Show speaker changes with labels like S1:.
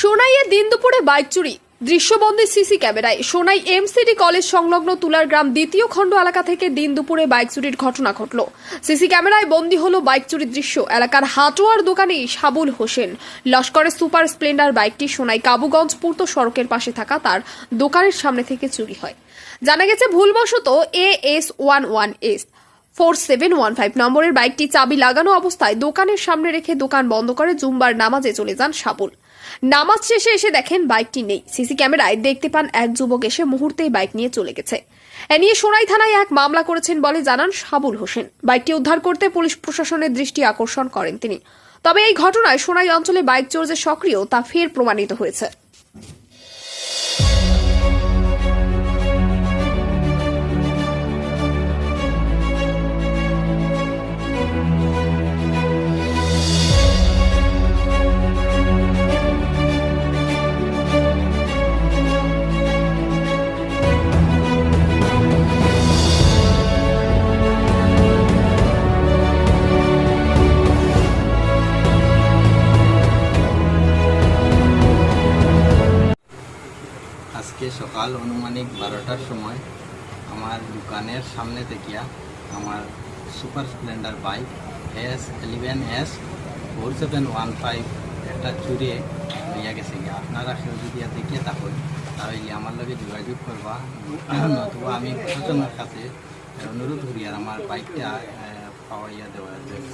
S1: সোনাইয়ে দিন দুপুরে বাইক চুরি। দৃশ্যবন্দী সিসি ক্যামেরায় সোনাই এমসিডি কলেজ সংলগ্ন তুলার গ্রাম দ্বিতীয় খণ্ড এলাকা থেকে দিন দুপুরে বাইক চুরির ঘটনা ঘটল। সিসি ক্যামেরায় বন্দী হলো বাইক চুরির দৃশ্য। এলাকার হাটুয়ার দোকানে সাবুল হোসেন। লস্করের সুপার স্প্লেন্ডার বাইকটি সোনাই কাবুগঞ্জ পূর্ত সড়কের পাশে থাকা তার দোকানের সামনে থেকে চুরি হয়। জানা গেছে, ভুলবশত A S one one S four seven one five নম্বরের বাইকটি চাবি লাগানো অবস্থায় দোকানের সামনে রেখে দোকান বন্ধ করে জুম্বার নামাজে চলে যান সাবুল নামাজ শেষে এসে দেখেন বাইকটি নেই। সিসি ক্যামেরায় দেখতে পান এক যুবক এসে মুহূর্তেই বাইক নিয়ে চলে গেছে। এ নিয়ে সোনাই থানায় এক মামলা করেছেন বলে জানান সাবুল হোসেন। বাইকটি উদ্ধার করতে পুলিশ প্রশাসনের দৃষ্টি আকর্ষণ করেন তিনি। তবে এই ঘটনায় সোনাই অঞ্চলে বাইক চোর যে সক্রিয় তা ফের প্রমাণিত হয়েছে।
S2: আজকে সকাল অনুমানিক বারোটার সময় আমার দোকানের সামনে থেকে আমার Super Splendor bike S eleven S four seven one five একটা চুরিয়ে নিয়ে গেছে গিয়া। আপনারা কেউ যদি দেখিয়ে থাকুন, তাহলে আমার লগে যোগাযোগ করবা। নতুবা আমি প্রশাসনের কাছে অনুরোধ করি আর আমার বাইকটা পাওয়াইয়া দেওয়ার জন্য